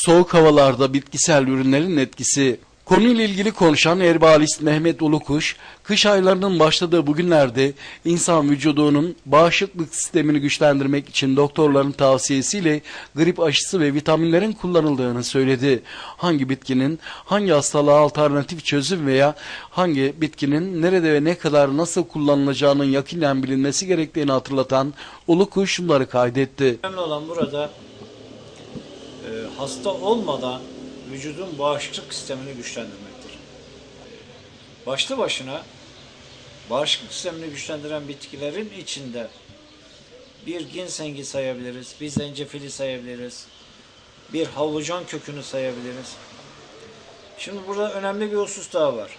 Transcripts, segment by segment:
Soğuk havalarda bitkisel ürünlerin etkisi. Konuyla ilgili konuşan herbalist Mehmet Ulukuş, kış aylarının başladığı bugünlerde insan vücudunun bağışıklık sistemini güçlendirmek için doktorların tavsiyesiyle grip aşısı ve vitaminlerin kullanıldığını söyledi. Hangi bitkinin hangi hastalığa alternatif çözüm veya hangi bitkinin nerede ve ne kadar nasıl kullanılacağının yakinen bilinmesi gerektiğini hatırlatan Ulukuş şunları kaydetti. Önemli olan burada e, hasta olmadan vücudun bağışıklık sistemini güçlendirmektir. Başlı başına bağışıklık sistemini güçlendiren bitkilerin içinde bir ginsengi sayabiliriz, bir zencefili sayabiliriz, bir havlucan kökünü sayabiliriz. Şimdi burada önemli bir husus daha var.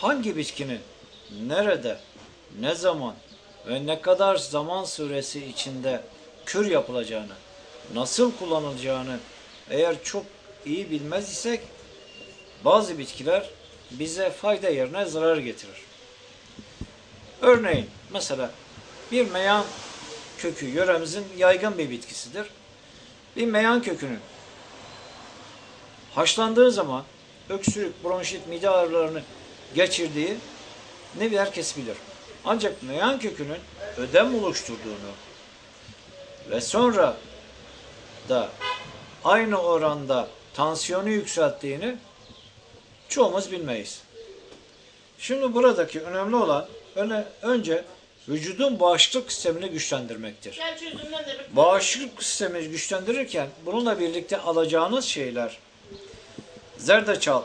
Hangi bitkinin nerede, ne zaman ve ne kadar zaman süresi içinde kür yapılacağını, nasıl kullanılacağını eğer çok iyi bilmez isek bazı bitkiler bize fayda yerine zarar getirir. Örneğin mesela bir meyan kökü yöremizin yaygın bir bitkisidir. Bir meyan kökünün haşlandığı zaman öksürük, bronşit, mide ağrılarını geçirdiği nevi herkes bilir. Ancak meyan kökünün ödem oluşturduğunu ve sonra da aynı oranda tansiyonu yükselttiğini çoğumuz bilmeyiz. Şimdi buradaki önemli olan öne, önce vücudun bağışıklık sistemini güçlendirmektir. Bağışıklık sistemini güçlendirirken bununla birlikte alacağınız şeyler zerdeçal,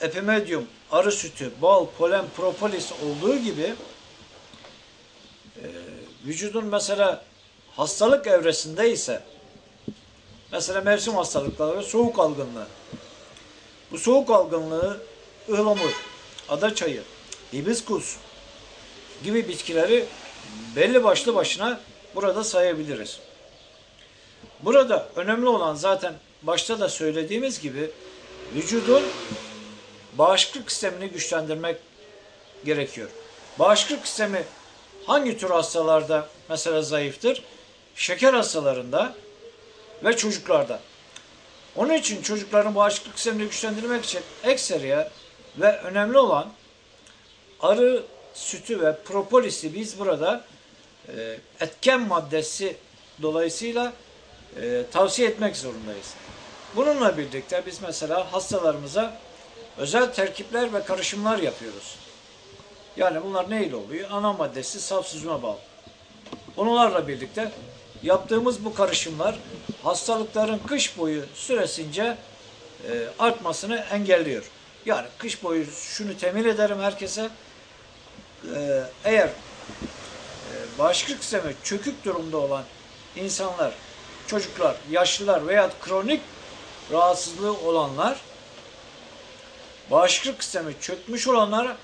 epimedyum, arı sütü, bal, polen, propolis olduğu gibi e, vücudun mesela hastalık evresinde ise mesela mevsim hastalıkları soğuk algınlığı. Bu soğuk algınlığı ıhlamur, adaçayı, hibiskus gibi bitkileri belli başlı başına burada sayabiliriz. Burada önemli olan zaten başta da söylediğimiz gibi vücudun bağışıklık sistemini güçlendirmek gerekiyor. Bağışıklık sistemi hangi tür hastalarda mesela zayıftır? Şeker hastalarında ve çocuklarda. Onun için çocukların bağışıklık sistemini güçlendirmek için ekseriye ve önemli olan arı sütü ve propolisi biz burada e, etken maddesi dolayısıyla e, tavsiye etmek zorundayız. Bununla birlikte biz mesela hastalarımıza özel terkipler ve karışımlar yapıyoruz. Yani bunlar neyle oluyor? Ana maddesi saf süzme bal. Bunlarla birlikte yaptığımız bu karışımlar hastalıkların kış boyu süresince e, artmasını engelliyor. Yani kış boyu şunu temin ederim herkese. E, eğer e, bağışıklık sistemi çökük durumda olan insanlar, çocuklar, yaşlılar veya kronik rahatsızlığı olanlar bağışıklık sistemi çökmüş olanlara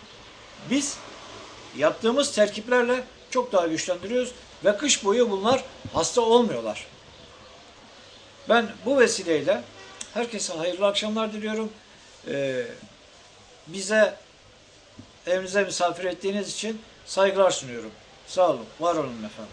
biz yaptığımız terkiplerle çok daha güçlendiriyoruz ve kış boyu bunlar hasta olmuyorlar. Ben bu vesileyle herkese hayırlı akşamlar diliyorum. Ee, bize evinize misafir ettiğiniz için saygılar sunuyorum. Sağ olun, var olun efendim.